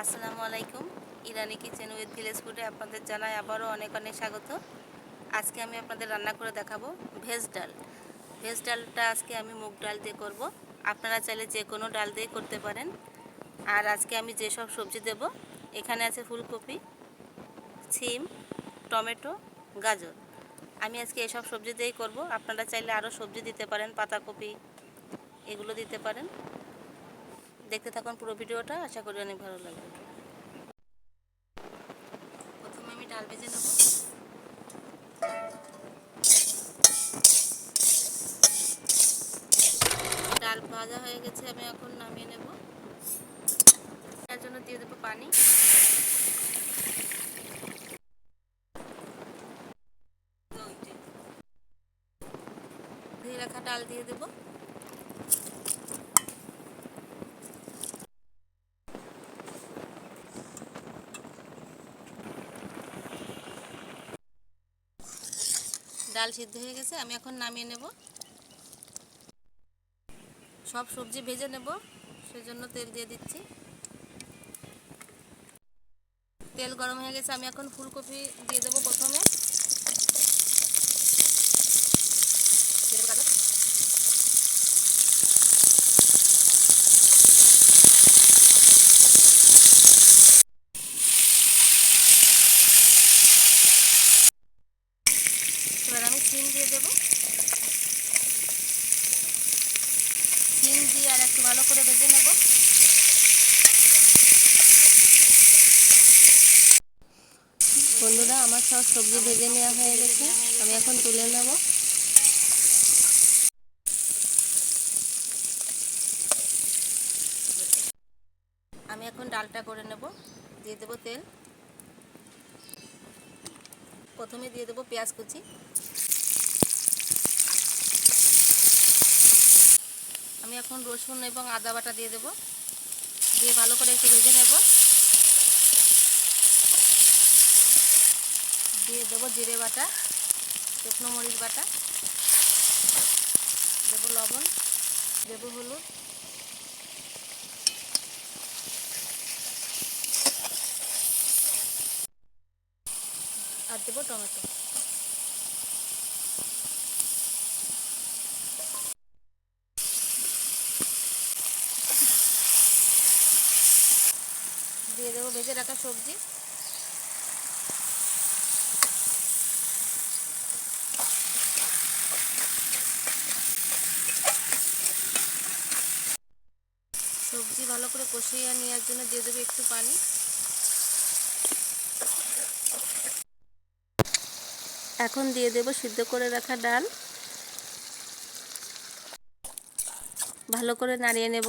আসসালামু আলাইকুম। ইরানি kitchen with village ফুডে আপনাদের জানাই আবারও অনেক অনেক স্বাগত। আজকে আমি আপনাদের রান্না করে দেখাবো ভেজ ডাল। ভেজ ডালটা আজকে আমি মুগ ডাল দিয়ে করব। আপনারা চাইলে যে কোনো ডাল দিয়ে করতে পারেন। আর আজকে আমি যেসব সবজি দেব, এখানে আছে ফুলকপি সিম টমেটো, গাজর। আমি আজকে এসব সবজি দিয়েই করব। আপনারা চাইলে আরও সবজি দিতে পারেন, পাতাকপি, এগুলো দিতে পারেন। দেখতে থাকুন পুরো ভিডিওটা, আশা করি অনেক ভালো লাগবে। প্রথমে আমি ডাল ভেজে নেব। ডাল ভাজা হয়ে গেছে, আমি এখন নামিয়ে নেব। তার জন্য দিয়ে দেবো পানি। ধুয়ে রাখা ডাল দিয়ে দেবো। ডাল সিদ্ধ হয়ে গেছে, আমি এখন নামিয়ে নেব। সব সবজি ভেজে নেব, সেজন্য তেল দিয়ে দিচ্ছি। তেল গরম হয়ে গেছে, আমি এখন ফুলকপি দিয়ে দেবো প্রথমে দিয়ে দেবো গাজর। এবার আমি সিম দিয়ে দেবো সিম দিয়ে আর একটু ভালো করে ভেজে নেব। বন্ধুরা, আমার সব সবজি ভেজে নেওয়া হয়ে গেছে। আমি এখন তুলে নেব। আমি এখন ডালটা করে নেব। দিয়ে দেবো তেল। প্রথমে দিয়ে দেবো পেঁয়াজ কুচি। এখন রসুন এবং আদা বাটা দিয়ে দেবো। দিয়ে ভালো করে একটু ভেজে নেব। দিয়ে দেবো জিরে বাটা, শুকনো মরিচ বাটা, দেবো লবণ, দেবো হলুদ। আর দেবো টমেটো। দিয়ে দেবো, ভেজে রাখা সবজি। সবজি ভালো করে কষিয়ে নেওয়ার জন্য দিয়ে দেবো একটু পানি। এখন দিয়ে দেব সিদ্ধ করে রাখা ডাল। ভালো করে নাড়িয়ে নেব।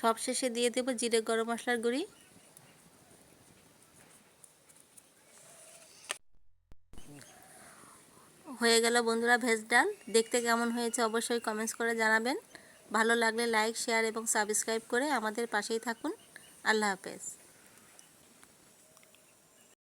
সব শেষে দিয়ে দেবো জিরে গরম মশলার গুঁড়ি। হয়ে গেল বন্ধুরা ভেজ ডাল। দেখতে কেমন হয়েছে অবশ্যই কমেন্টস করে জানাবেন। ভালো লাগলে লাইক শেয়ার এবং সাবস্ক্রাইব করে আমাদের পাশেই থাকুন। আল্লাহ হাফেজ।